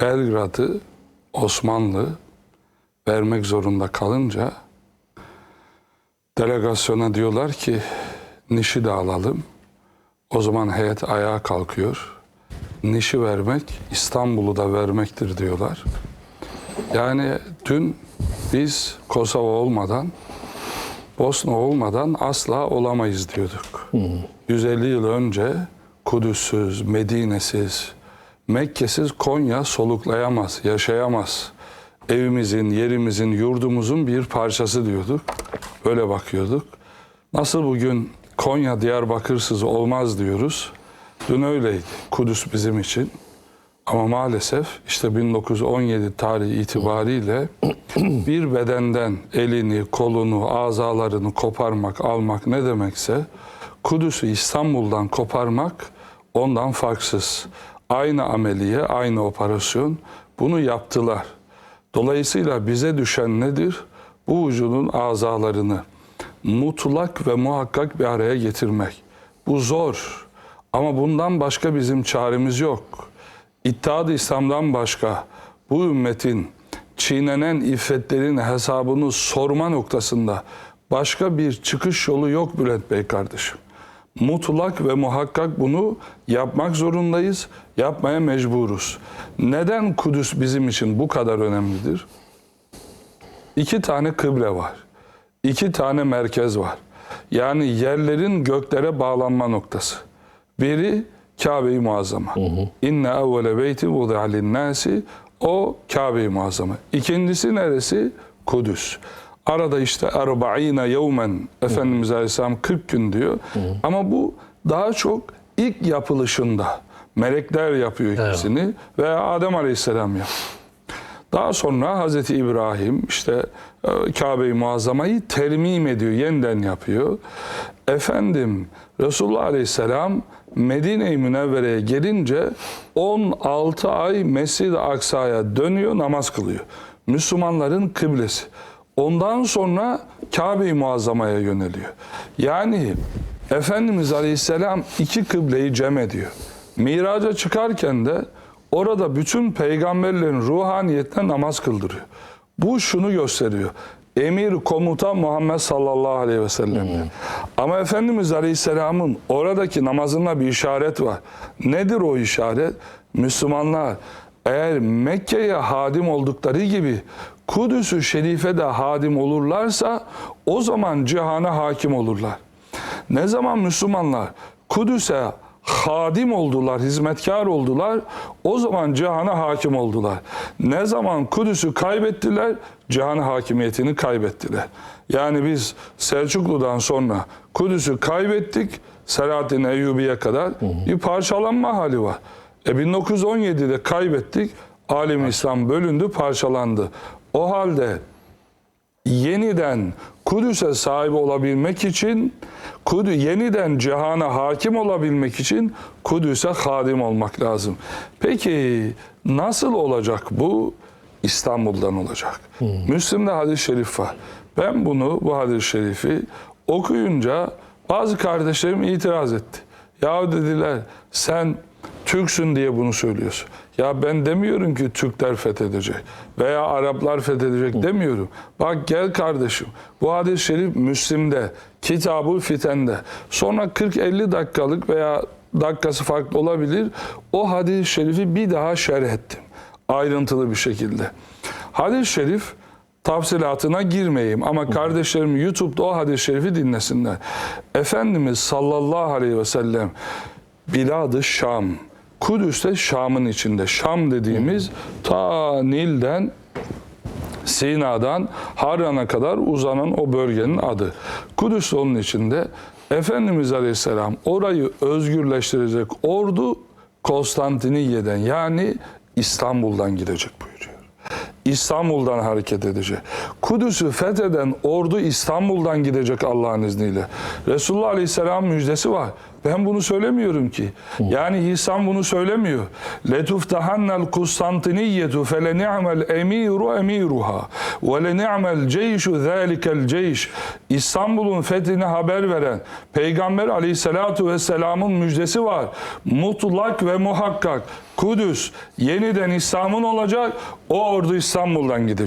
Belgrad'ı Osmanlı vermek zorunda kalınca delegasyona diyorlar ki Niş'i de alalım. O zaman heyet ayağa kalkıyor. Niş'i vermek İstanbul'u da vermektir diyorlar. Yani dün biz Kosova olmadan Bosna olmadan asla olamayız diyorduk. 150 yıl önce Kudüs'süz, Medine'siz, Mekke'siz Konya soluklayamaz, yaşayamaz. Evimizin, yerimizin, yurdumuzun bir parçası diyorduk. Öyle bakıyorduk. Nasıl bugün Konya Diyarbakır'sız olmaz diyoruz. Dün öyleydi. Kudüs bizim için. Ama maalesef işte 1917 tarihi itibariyle bir bedenden elini, kolunu, azalarını koparmak, almak ne demekse Kudüs'ü İstanbul'dan koparmak ondan farksız. Aynı ameliye, aynı operasyon bunu yaptılar. Dolayısıyla bize düşen nedir? Bu vücudun azalarını mutlak ve muhakkak bir araya getirmek. Bu zor. Ama bundan başka bizim çaremiz yok. İttihat-ı İslam'dan başka bu ümmetin çiğnenen iffetlerin hesabını sorma noktasında başka bir çıkış yolu yok Bülent Bey kardeşim. Mutlak ve muhakkak bunu yapmak zorundayız, yapmaya mecburuz. Neden Kudüs bizim için bu kadar önemlidir? İki tane kıble var. İki tane merkez var. Yani yerlerin göklere bağlanma noktası. Biri Kabe-i Muazzama. İnne evvele beyti vudi'a linnâsi o Kabe-i Muazzama. İkincisi neresi? Kudüs. Arada işte erba'ine yevmen Efendimiz Aleyhisselam 40 gün diyor. Ama bu daha çok ilk yapılışında. Melekler yapıyor ikisini ve Adem Aleyhisselam yapıyor. Daha sonra Hazreti İbrahim işte e, Kabe-i Muazzama'yı termim ediyor, yeniden yapıyor. Efendim Resulullah Aleyhisselam Medine-i Münevvere'ye gelince 16 ay Mescid-i Aksa'ya dönüyor, namaz kılıyor. Müslümanların kıblesi. Ondan sonra Kabe-i Muazzama'ya yöneliyor. Yani Efendimiz Aleyhisselam iki kıbleyi cem ediyor. Miraca çıkarken de orada bütün peygamberlerin ruhaniyetine namaz kıldırıyor. Bu şunu gösteriyor. Emir komuta Muhammed sallallahu aleyhi ve sellem'de. Ama Efendimiz Aleyhisselam'ın oradaki namazında bir işaret var. Nedir o işaret? Müslümanlar eğer Mekke'ye hadim oldukları gibi Kudüs-ü Şerif'e de hadim olurlarsa o zaman cihana hakim olurlar. Ne zaman Müslümanlar Kudüs'e hadim oldular, hizmetkar oldular, o zaman cihana hakim oldular. Ne zaman Kudüs'ü kaybettiler, cihan hakimiyetini kaybettiler. Yani biz Selçuklu'dan sonra Kudüs'ü kaybettik, Selahaddin Eyyubi'ye kadar bir parçalanma hali var. E 1917'de kaybettik, alim İslam bölündü, parçalandı. O halde yeniden Kudüs'e sahip olabilmek için, Kudü yeniden cihana hakim olabilmek için Kudüs'e hadim olmak lazım. Peki nasıl olacak bu? İstanbul'dan olacak. Müslim'de hadis-i şerif var. Ben bunu, bu hadis-i şerifi okuyunca bazı kardeşlerim itiraz etti. Ya dediler sen Türksün diye bunu söylüyorsun. Ya ben demiyorum ki Türkler fethedecek veya Araplar fethedecek demiyorum. Bak gel kardeşim bu hadis-i şerif Müslim'de, Kitab-ı Fiten'de. Sonra 40-50 dakikalık veya dakikası farklı olabilir. O hadis-i şerifi bir daha şerh ettim. Ayrıntılı bir şekilde. Hadis-i şerif tafsilatına girmeyeyim ama kardeşlerim YouTube'da o hadis-i şerifi dinlesinler. Efendimiz sallallahu aleyhi ve sellem Bilad-ı Şam, Kudüs'te Şam'ın içinde. Şam dediğimiz ta Nil'den Sina'dan Harran'a kadar uzanan o bölgenin adı. Kudüs onun içinde. Efendimiz Aleyhisselam orayı özgürleştirecek ordu Konstantiniyye'den yani İstanbul'dan gidecek buyuruyor. İstanbul'dan hareket edecek. Kudüs'ü fetheden ordu İstanbul'dan gidecek Allah'ın izniyle. Resulullah Aleyhisselam müjdesi var. Ben bunu söylemiyorum ki. Yani İsa bunu söylemiyor. Letuftahannel Konstantiniyetu fele ni'mel emiru emiruha ve le ni'mel ceyşu zâlikel ceyş. İstanbul'un fethine haber veren Peygamber aleyhissalatu vesselamın müjdesi var. Mutlak ve muhakkak Kudüs yeniden İslam'ın olacak. O ordu İstanbul'dan gidecek.